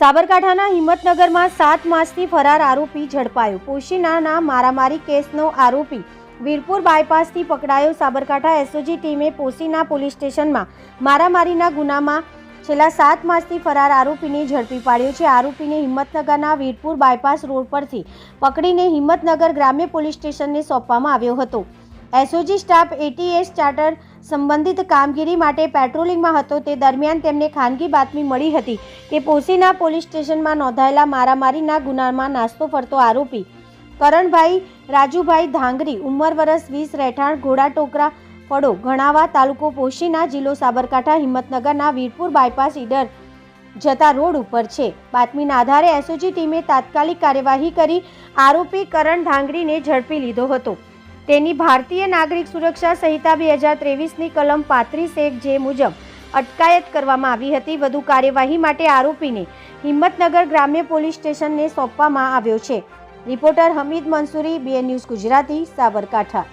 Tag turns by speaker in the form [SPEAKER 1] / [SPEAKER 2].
[SPEAKER 1] સાબરકાંઠાના હિંમતનગરમાં સાત માસથી ફરાર આરોપી ઝડપાયો. પોશીનાના મારામારી કેસનો આરોપી વીરપુર બાયપાસથી પકડાયો સાબરકાંઠા એસઓજી ટીમે પોશીના પોલીસ સ્ટેશનમાં મારામારીના ગુનામાં છેલ્લા સાત માસથી ફરાર આરોપીને ઝડપી પાડ્યો છે. આરોપીને હિંમતનગરના વીરપુર બાયપાસ રોડ પરથી પકડીને હિંમતનગર ગ્રામ્ય પોલીસ સ્ટેશનને સોંપવામાં આવ્યો હતો. એસઓજી સ્ટાફ એટીએસ ચાર્ટર સંબંધિત કામગીરી માટે પેટ્રોલિંગમાં હતો. તે દરમિયાન તેમને ખાનગી બાતમી મળી હતી કે પોસીના પોલીસ સ્ટેશનમાં નોંધાયેલા મારામારીના ગુનામાં નાસ્તો ફરતો આરોપી કરણભાઈ, રાજુભાઈ ધાંગરી, ઉંમર વરસ વીસ, રહેઠાણ, ઘોડા ટોકરા, ફળો, ઘણાવા તાલુકો પોશીના જિલ્લો સાબરકાંઠા, હિંમતનગરના વીરપુર બાયપાસ, ઈડર જતા રોડ ઉપર છે. બાતમીના આધારે એસઓજી ટીમે તાત્કાલિક કાર્યવાહી કરી આરોપી કરણ ધાંગરીને ઝડપી લીધો હતો. તેની ભારતીય નાગરિક સુરક્ષા સંહિતા બે હજાર ત્રેવીસની કલમ પાંત્રીસ એક જે મુજબ અટકાયત કરવામાં આવી હતી, વધુ કાર્યવાહી માટે આરોપીને હિંમતનગર ગ્રામ્ય પોલીસ સ્ટેશનને સોંપવામાં આવ્યો છે. Reporter Hamid Mansuri, BN news Gujarati, Sabarkantha.